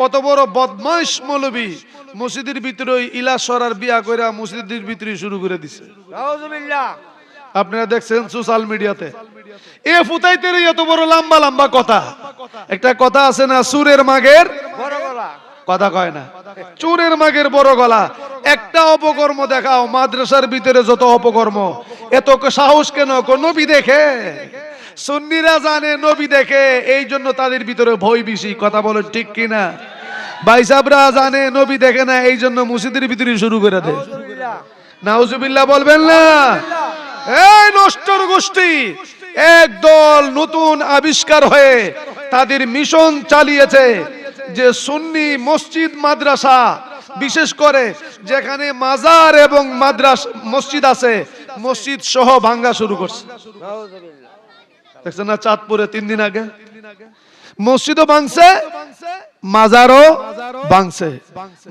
কত বড় বদমাইশ মৌলবী। মসজিদের ভিতরে ইলা সরার বিয়া করে মসজিদের ভিতরে শুরু করে দিছে। আপনারা দেখছেন সোশ্যাল মিডিয়াতে। এ ফুতাইতে এত বড় লম্বা লম্বা কথা। একটা কথা আছে না সুরের মাগের বড় গলা। কথা কয় না। চোরের মাগের বড় গলা। একটা অপকর্ম দেখাও মাদ্রাসার ভিতরে যত অপকর্ম এত সাহস কেন? কো নবী দেখে? সুন্নিরা জানে, নবী দেখে এই জন্য তাদের ভিতরে ভয় বেশি। কথা বলেন ঠিক কিনা? বাইসাবরা জানে, নবী দেখে না এই জন্য মসজিদের ভিতরে শুরু করে দেয়। বলবেন না? এই নষ্টর গোষ্ঠী একদল নতুন আবিষ্কার হয়ে তাদের মিশন চালিয়েছে, যে সুন্নি মসজিদ, মাদ্রাসা, বিশেষ করে যেখানে মাজার এবং মাদ্রাস মসজিদ আছে, মসজিদ সহ ভাঙ্গা শুরু করছে। দেখছেন না চাঁদপুরে তিন দিন আগে? মসজিদও ভাঙছে, মাজারও ভাঙছে।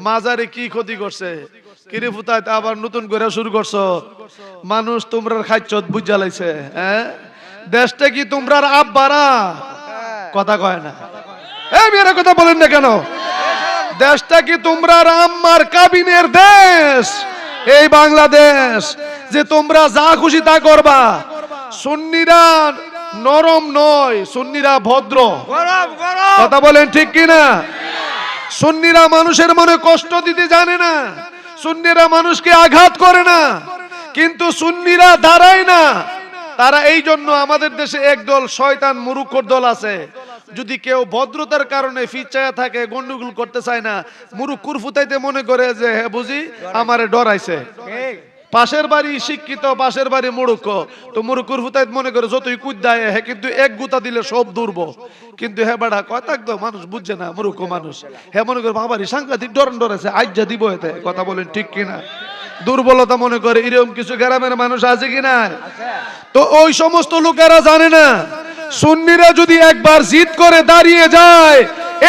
মাজারে কি ক্ষতি করছে? আবার নতুন করে শুরু করছ? মানুষ তোমরা খাইছ বুঝ জ্বালাইছে হ্যাঁ? দেশটা কি বাড়া কথা কয় না। মেয়েরা কথা বলেন না কেন? দেশটা কি তোমরার আম্মার কাবিনের দেশ? এই বাংলাদেশ, যে তোমরা যা খুশি তা করবা। সুন্নিরা নরম নয় সুন্নিরা ভদ্র। কথা বলেন ঠিক কিনা? সুন্নিরা মানুষের মনে কষ্ট দিতে জানে না। সুন্নিরা মানুষকে আঘাত করে না। কিন্তু সুন্নিরা দাঁড়ায় না। তারা এই জন্য আমাদের দেশে একদল শয়তান মুরুক্ষর দল আছে। যদি কেউ ভদ্রতার কারণে ফিচায়া থাকে গন্ডগোল করতে চায় না মুরুক্ষুর ফুতাইতে মনে করে যে হ্যাঁ বুঝি আমারে ডরাইছে। পাশের বাড়ি শিক্ষিত, পাশের বাড়ি মুরুক্ষ তো মুরুকুর ফুতাইত মনে করে যতই কুদ্দায় হ্যাঁ কিন্তু এক গুতা দিলে সব দুর্ব। কিন্তু হ্যাঁ বেড়া, কয় থাকতো মানুষ বুঝছে না মুরুক্ষ মানুষ। হ্যাঁ মনে করে বাবারই সাংঘাতিক ডরন ডরেছে আজ্জা দিব এতে, কথা বলেন ঠিক কিনা? দুর্বলতা মনে করে এরকম কিছু গ্রামের মানুষ আছে কিনা তো ওই সমস্ত লোকেরা জানে না, সুন্নিরা যদি একবার জিদ করে দাঁড়িয়ে যায়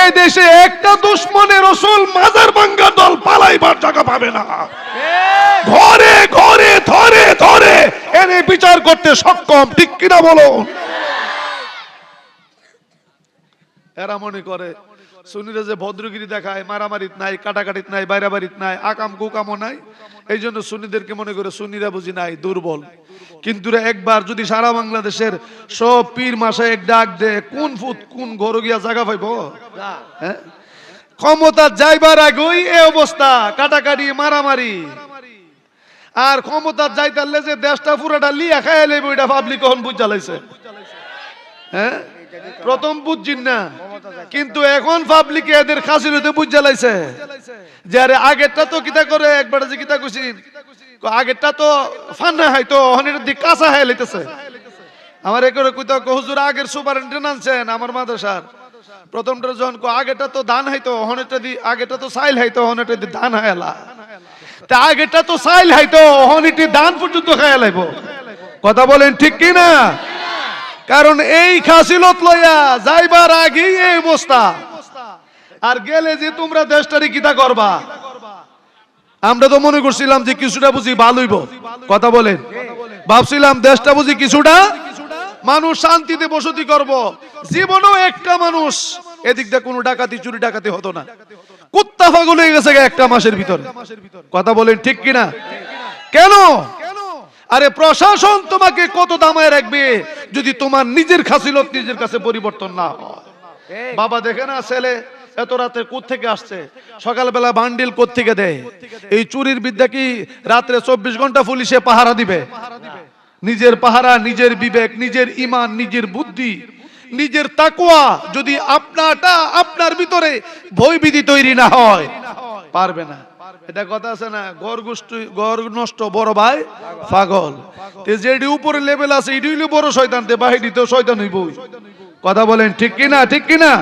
এই দেশে একটা দুশ্মনের রসুল মাজার ভাঙ্গা দল পালাইবার জায়গা পাবে না। ঘরে ঘরে ধরে ধরে। এনে বিচার করতে সক্ষম, ঠিক কিনা বলো? এরা মনে করে, সুনিরা যে ভদ্রগিরি দেখায়, মারামারিত নাই, কাটাকাটিত নাই বাইরাবাড়িত নাই, আকাম কুকামও নাই, এই জন্য সুন্নিদেরকে মনে করে সুনিরা বুঝি নাই, দুর্বল। কিন্তু একবার যদি সারা বাংলাদেশের সব পীর মাসে এক ডাক দে কোন ফুট কোন ঘর গিয়া জায়গা পাইব? হ্যাঁ? ক্ষমতা যাইবার আগেই এ অবস্থা, কাটাকাটি, মারামারি। আর ক্ষমতা যাইতারলে যে দেশটা পুরাটা লিয়া খাইয়া লেবে ওইটা পাবলিক কখন বুঝ জ্বালাইছে হ্যাঁ? প্রথম বুঝছিন না? কিন্তু এখন পাবলিক এদের খাসির হইতে বুঝ জ্বালাইছে যে আরে আগেরটা তো কিতা করে? একবার যে কিতা কইছিন কো আগেরটা তো ফান্না হাইতো হনের দিক কাঁচা হাই লইতেছে। আমার একরে কইতা হুজুর আগের সুপারিনটেন্ডেন্ট আনছেন আমার মাদ্রাসার। প্রথমটা যখন আগেটা তো ধান হাইতো হনেটা দি আগেটা তো সাইল হাইতো হনেটা দি ধান হায়ালা তা আগেটা তো সাইল হাইতো হনেটি ধান পর্যন্ত খায়া লাইব। কথা বলেন ঠিক কি না কারণ এই খাসিলত লইয়া যাইবার আগেই এই অবস্থা। আর গেলে যে তোমরা দেশটারি কিতা করবা? আমরা তো মনে করছিলাম যে কিছুটা বুঝি ভালোইব কথা বলেন। ভাবছিলাম দেশটা বুঝি কিছুটা মানুষ শান্তিতে বসতি করব। জীবনেও একটা মানুষ, এদিক দিয়ে কোনো ডাকাতি, চুরি ডাকাতি হতো না। কুত্তা পাগল হয়ে গেছে একটা মাসের ভিতরে। কথা বলেন ঠিক কিনা? কেন? আরে প্রশাসন তোমাকে কত দামায় রাখবে যদি তোমার নিজের খাসিলত নিজের কাছে পরিবর্তন না হয়? বাবা দেখে না ছেলে এত রাতে থেকে আসছে? সকালবেলা বান্ডিল থেকে দেয়? এই চুরির বিদ্যা কি রাত্রে চব্বিশ ঘণ্টা পুলিশে পাহারা দিবে। নিজের পাহারা নিজের বিবেক নিজের ইমান নিজের বুদ্ধি নিজের তাকুয়া যদি আপনারটা আপনার ভিতরে ভয়বিধি তৈরি না হয়, পারবে না। এটা কথা আছে না? গড় গোষ্ঠী, গড় নষ্ট বড় ভাই, পাগল। যেটি উপরে লেভেল আছে এটি হইলে বড় শয়তান, তে বাহিনী তো শয়তান হইবই। কথা বলেন, ঠিক কিনা ঠিক কিনা?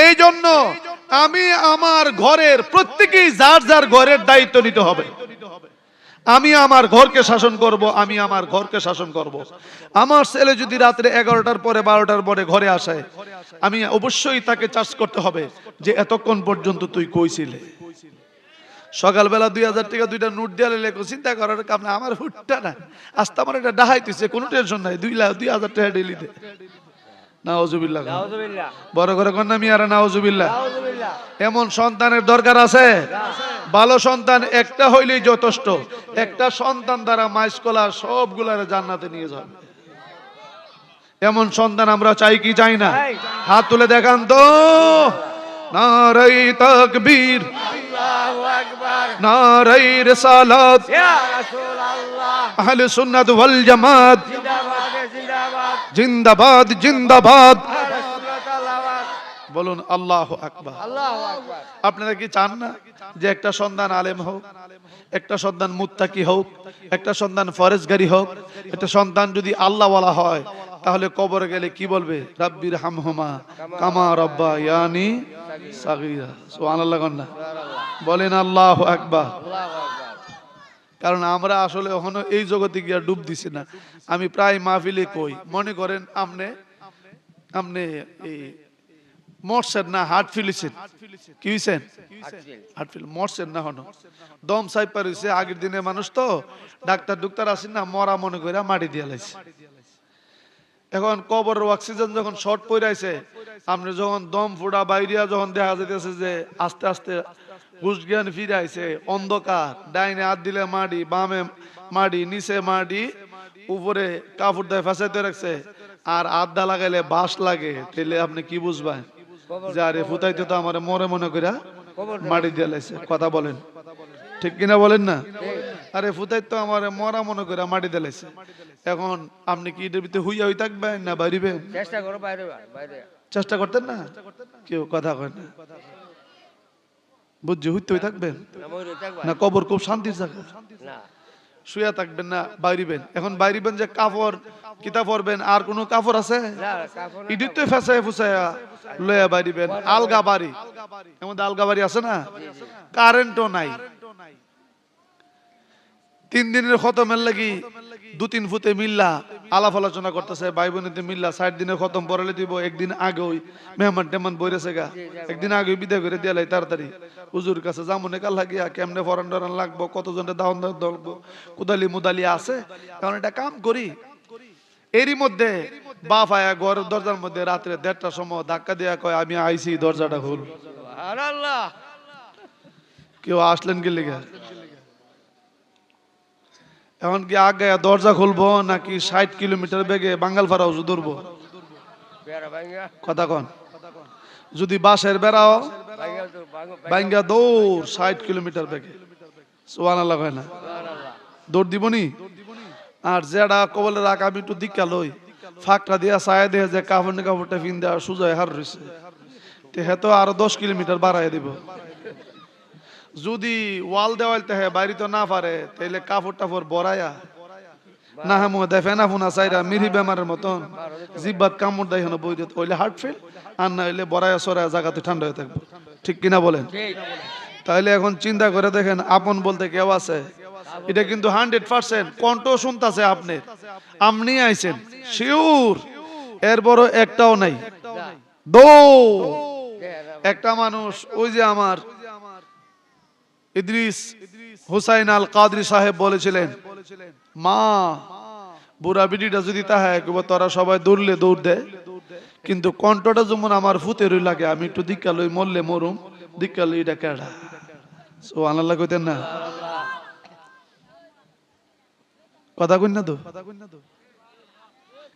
এই জন্য আমি আমার ঘরের প্রত্যেকেই যার যার ঘরের দায়িত্ব নিতে হবে। আমি আমার ঘরকে শাসন করব, আমি আমার ঘরকে শাসন করব। আমার ছেলে যদি রাত্রে এগারোটার পরে বারোটার পরে ঘরে আসে, আমি অবশ্যই তাকে চাষ করতে হবে যে এতক্ষণ পর্যন্ত তুই কইছিলে সকালবেলা দুই হাজার টাকা দুইটা নোট দিয়ে লেখো, চিন্তা করার না আমার হুটটা না আস্তে আমার এটা ডাহাইতেছে কোনো টেনশন নাই, দুই লাখ দুই হাজার টাকা ডেলিতে বড় করে কন্যা মিয়ারা এমন সন্তানের দরকার আছে? ভালো সন্তান একটা হইলেই যথেষ্ট। একটা সন্তান দ্বারা মাইসকলা সবগুলারে জান্নাতে নিয়ে যাবে। এমন সন্তান আমরা চাই কি চাই না? হাত তুলে দেখান তো। নারাই তাকবীর। আল্লাহু আকবার। নারাই রিসালাত। রাসূলুল্লাহ। আহলে সুন্নাত ওয়াল জামাত। জিন্দাবাদ জিন্দাবাদ জিন্দাবাদ। বলুন আল্লাহ আকবার। আপনারা কি চান না যে একটা সন্তান আলেম হোক একটা সন্তান মুত্তাকি হোক একটা সন্তান ফরেজগারি হোক একটা সন্তান যদি আল্লাহ বলা হয় তাহলে কবরে গেলে কি বলবে? রাব্বির হামহুমা কামা রব্বা ইয়ানি সাগীরা। সুবহানাল্লাহ বলেন আল্লাহ আকবার আল্লাহু আকবার। কারণ আমরা আসলে এখনও এই জগতে গিয়া ডুব দিছি না। আমি প্রায় মাহফিলে কই। মনে করেন আপনি আপনি এই মরছেন না হার্ট ফিলিছেন। কি হইছেন? হার্ট হার্টফিল মরছেন না হনো দম সাইপার হইছে আগের দিনে মানুষ তো ডাক্তার ডুক্তার আসেন না, মরা মনে করে মাটি দিয়া লাইছে। এখন কবরের অক্সিজেন যখন শর্ট পড়াইছে আপনি যখন দম ফুটা বাইরিয়া যখন দেখা যাইতেছে যে আস্তে আস্তে হুশ জ্ঞান ফিরে আইছে অন্ধকার ডাইনে হাত দিলে মাটি বামে মাটি নিচে মাটি উপরে কাপড় দিয়ে ফেসাইতে রাখছে আর আড্ডা লাগাইলে বাস লাগে তাহলে আপনি কি বুঝবেন? যে আরে ফুতাইতে তো আমার মরে মনে কইরা মাটি দিয়ে লাইছে কথা বলেন। ঠিক কিনা বলেন না? আরে ফুতাই তো আমার মরা মনে করে মাটি দিয়ে লাইছে। এখন আপনি কি এটার ভিতরে হুইয়া হই থাকবেন না বাইরিবেন? চেষ্টা করো বাইরে বাইরে চেষ্টা করতেন না? কেউ কথা কয় না। বুঝছি হইতে হই থাকবেন? না কবর খুব শান্তির জায়গা। না। শুয়ে থাকবেন না বাইরিবেন। এখন বাইরিবেন যে কাপড় কিতা পরবেন আর কোনো কাপড় আছে? ইডিত তো ফেসায় ফুসায়া লয়া বাড়িবেন আলগা বাড়ি এমন আলগা বাড়ি আছে না? কারেন্টও নাই। তিন দিনের খতমের লাগি দু তিন ফুতে মিল্লা আলাপ আলোচনা করতেছে ভাই বোনেতে মিল্লা ষাট দিনের খতম পড়ালে দিব একদিন আগে ওই মেহমান টেমান বইরেছে গা। একদিন আগে বিদায় করে দিয়ালাই তাড়াতাড়ি। হুজুর কাছে জামুনে কাল লাগিয়া কেমনে ফরান টরান লাগবো কতজনের দাহন ধরবো কুদালি মুদালি আছে? কারণ এটা কাম করি। এরই মধ্যে বাপ আয়া ঘরের দরজার মধ্যে রাত্রে দেড়টার সময় ধাক্কা দিয়া কয় আমি আইছি দরজাটা খুল। কেউ আসলেন কি লিগে এখন কি আগে দরজা খুলবো নাকি ষাট কিলোমিটার বেগে বাঙ্গাল ফারা উজু ধরবো? কথা কন। যদি বাসের বেড়াও বাঙ্গা দৌড় ষাট কিলোমিটার বেগে। সোয়ান আল্লাহ কয় না? দৌড় দিবনি আর যেটা কবলে রাখ আমি একটু দিক্কা লই ফাঁকটা দিয়া ছায়া দিয়ে যে কাপড় নে কাপড়টা ফিন দেওয়া সুজয় হার রয়েছে তে হে তো আরও দশ কিলোমিটার বাড়াই দিব। যদি ওয়াল দেওয়াল তে বাড়ি তো না পারে, তাইলে কাপড় টাপড় বড়াইয়া না চাইরা মিরি বেমারের মতন, জিব্বাত কামড় দেয় বই হার্ট ফেল আর না হইলে সরাইয়া জায়গাতে ঠান্ডা হয়ে থাকবে। ঠিক কিনা বলেন? তাহলে এখন চিন্তা করে দেখেন, আপন বলতে কেউ আছে? এটা কিন্তু হান্ড্রেড পার্সেন্ট কণ্ঠ শুনতেছে আপনি। আপনি আইছেন শিওর এর বড় একটাও নাই। দো একটা মানুষ, ওই যে আমার ইদ্রিস হুসাইন আল কাদরি সাহেব বলেছিলেন, মা, বুড়া যদি তাহা একবার তোরা সবাই দৌড়লে দৌড় দেয় কিন্তু কণ্ঠটা যেমন আমার ফুতেরই লাগে আমি একটু দিক্কা লই, মরলে মরুম। দিক্কা লই, এটা কেডা? সো আনাল্লাহ কইতেন না। কথা কই না তো?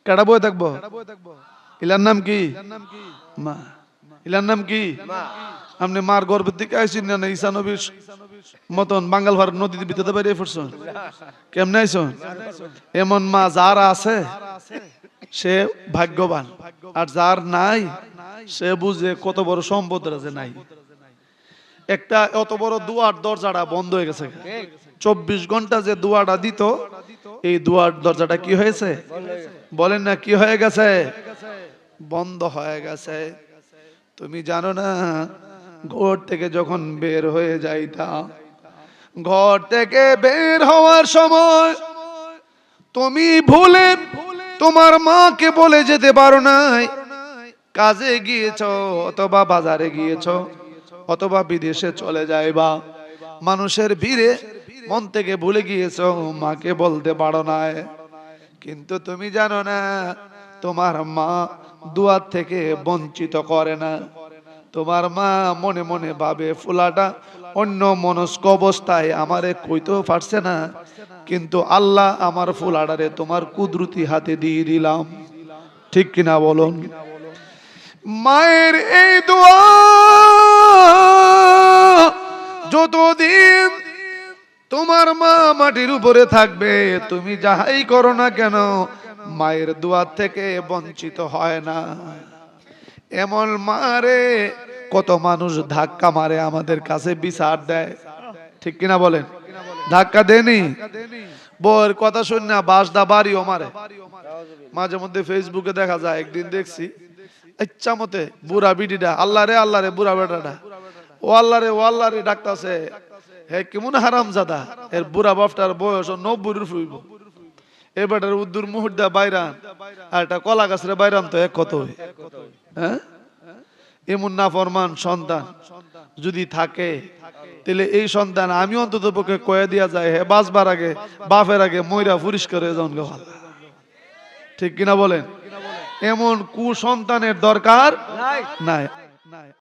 কেডা বই থাকব? ইলার নাম কি? মা। ইলার নাম কি? আপনি মার গর্ভের দিকে আইসিন না ঈসা নবীর মতন বাঙ্গাল ভারত নদীতে ভিতরে বাইরে পড়ছেন কেমনে আইসন এমন মা যার আছে সে ভাগ্যবান। আর যার নাই সে বুঝে কত বড় সম্পদ আছে নাই। একটা অত বড় দুয়ার দরজাটা বন্ধ হয়ে গেছে। চব্বিশ ঘণ্টা যে দুয়ারটা দিত এই দুয়ার দরজাটা কি হয়েছে? বলেন না কি হয়ে গেছে? বন্ধ হয়ে গেছে। তুমি জানো না, ঘর থেকে যখন বের হয়ে যাইতা, ঘর থেকে বের হওয়ার সময় তুমি ভুলে তোমার মাকে বলে যেতে পারো নাই। কাজে গিয়েছ অথবা বাজারে গিয়েছো অথবা বিদেশে চলে যাইবা। মানুষের ভিড়ে মন থেকে ভুলে গিয়েছো, মাকে বলতে পারো নাই। কিন্তু তুমি জানো না, তোমার মা দুয়ার থেকে বঞ্চিত করে না। তোমার মা মনে মনে ভাবে, ফুলাটা অন্য মনস্ক অবস্থায় আমারে কইতেও পারছে না। কিন্তু আল্লাহ আমার ফুলাটারে তোমার কুদরতি হাতে দিয়ে দিলাম। ঠিক কিনা বলুন? মায়ের এই দোয়া যতদিন তোমার মা মাটির উপরে থাকবে, তুমি যাহাই করো না কেন মায়ের দোয়ার থেকে বঞ্চিত হয় না। এমন মারে, কত মানুষ ধাক্কা মারে আমাদের কাছে বিচার দেয়। ঠিক কিনা বলেন? ধাক্কা দেনি বউয়ের কথা শুন না বাস দা বাড়িও মারে। মাঝে মধ্যে ফেসবুকে দেখা যায়, একদিন দেখছি, ইচ্ছা মতে বুড়া বিডিটা আল্লাহ রে আল্লাহ রে, বুড়া বেটাটা। ও আল্লাহ রে, ও আল্লাহ রে, ডাকতাছে, হে কেমন হারাম জাদা এর বুড়া বাপটার বয়স নব্বই ফুইব এ বেটার উদ্দুর মুহুর্দা বাইরান আর একটা কলা গাছের বাইরান তো এক কত? হ্যাঁ? এমন না ফরমান সন্তান যদি থাকে তাহলে এই সন্তান আমি অন্তত পক্ষে কয়ে দিয়া যায় হে বাঁচবার আগে বাপের আগে ময়রা পরিষ্কার হয়ে যান গো আল্লাহ। ঠিক কিনা বলেন? এমন কুসন্তানের দরকার নাই।